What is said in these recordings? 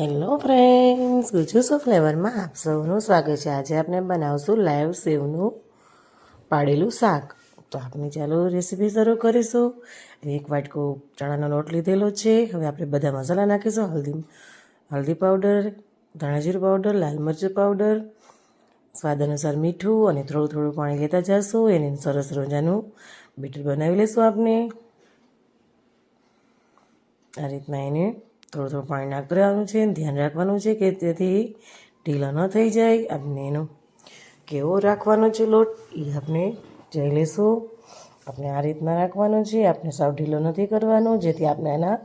Hello friends ગુજુસો ફ્લેવરમાં આપ સૌનું સ્વાગત છે. આજે આપણે બનાવશું લાઈવ સેવનું પાડેલું શાક. તો આપણે ચાલો રેસીપી શરૂ કરીશું. એક વાટકો ચણાનો લોટ લીધેલો છે. હવે આપણે બધા મસાલા નાખીશું. હલ્દી હલ્દી પાવડર ધાણાજીરું પાવડર લાલ મરચું પાવડર સ્વાદ અનુસાર મીઠું અને થોડું થોડું પાણી લેતા જશું. એને સરસ રોજાનું બેટર બનાવી લઈશું આપણે આ રીતના એને થોડું થોડું પાણી નાખતું રહેવાનું છે, ધ્યાન રાખવાનું છે કે તેથી ઢીલો ન થઈ જાય. આપણે એનો કેવો રાખવાનો છે લોટ એ આપણે જોઈ લઈશું આપણે આ રીતના રાખવાનો છે આપણે સાવ ઢીલો નથી કરવાનો, જેથી આપણે એના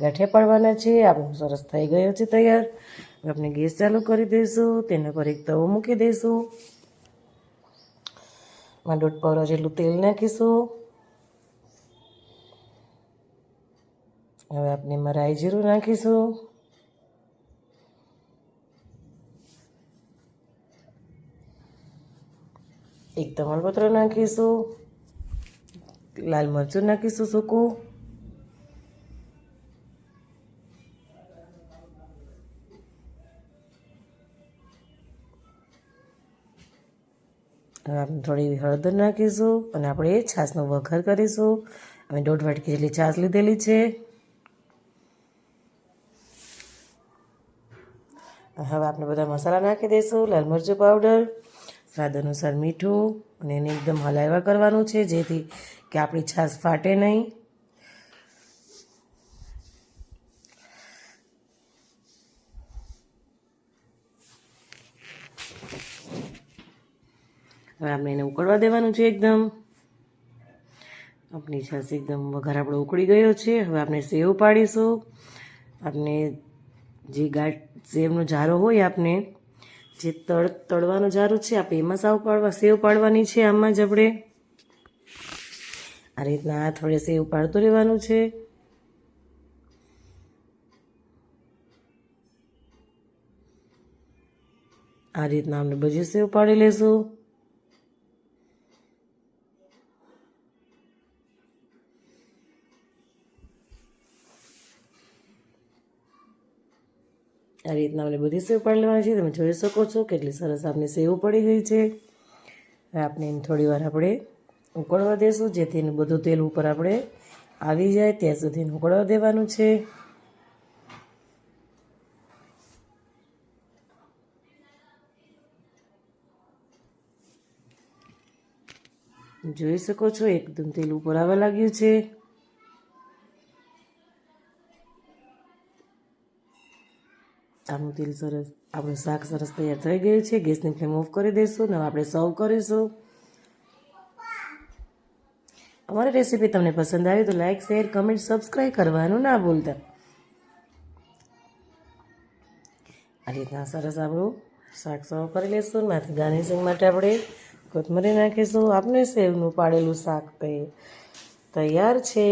ગાંઠે પાડવાના છે. આપણો સરસ થઈ ગયો છે તૈયાર. આપણે ગેસ ચાલુ કરી દઈશું તેના પર એક તવો મૂકી દઈશું માં દોઢ પાવડા જેટલું તેલ નાખીશું. હવે આપણે એમાં રાઈ જીરું નાખીશું એક તમાલપત્ર નાખીશું લાલ મરચું નાખીશું સૂકું આપણે થોડી હળદર નાખીશું અને આપણે છાશનો વઘાર કરીશું અમે દોઢ વાટકી જેટલી છાશ લીધેલી છે હવે આપણે બધા મસાલા નાખી દઈશું, લાલ મરચું પાવડર સ્વાદ અનુસાર મીઠું, અને એને એકદમ હલાવ્યા કરવાનું છે, જેથી કે આપણી છાશ ફાટે નહીં. હવે આપણે એને ઉકળવા દેવાનું છે એકદમ. આપણી છાશ એકદમ વઘાર આપણો ઉકળી ગયો છે. હવે આપણે સેવ પાડીશું. આપણે જે ગાઢ સેવનો જારો હોય આપણે જે તળ, તળવાનો જારો છે આપણે એમાં સાવ પાડવા, સેવ પાડવાની છે, આમાં જ આપણે આ રીતના આ થોડે સેવ પાડતું રહેવાનું છે. આ રીતના આપણે બધી સેવ પાડી લેશું. આ રીતના આપણે બધી સેવ પાડી છે. તમે જોઈ શકો છો કેટલી સરસ આપની સેવ પડી ગઈ છે. હવે આપણે એને થોડીવાર આપણે ઉકળવા દેશું, જેથી એનું બધું તેલ ઉપર આપણે આવી જાય. ત્યાં સુધી ઉકળવા દેવાનું છે. જોઈ શકો છો, એકદમ તેલ ઉપર આવવા લાગ્યું છે. આપણું તેલ સરસ, આપણું શાક સરસ તૈયાર થઈ ગયું છે. ગેસની ફ્લેમ ઓફ કરી દઈશું, ને આપણે સર્વ કરીશું. અમારી રેસીપી તમને પસંદ આવી તો લાઇક શેર કમેન્ટ સબસ્ક્રાઈબ કરવાનું ના ભૂલતા. આ રીતના સરસ આપણું શાક સર્વ કરી લઈશું. માથે ગાર્નિશિંગ માટે આપણે કોથમરી નાખીશું. આપણે સેવનું પાડેલું શાક તૈયાર છે.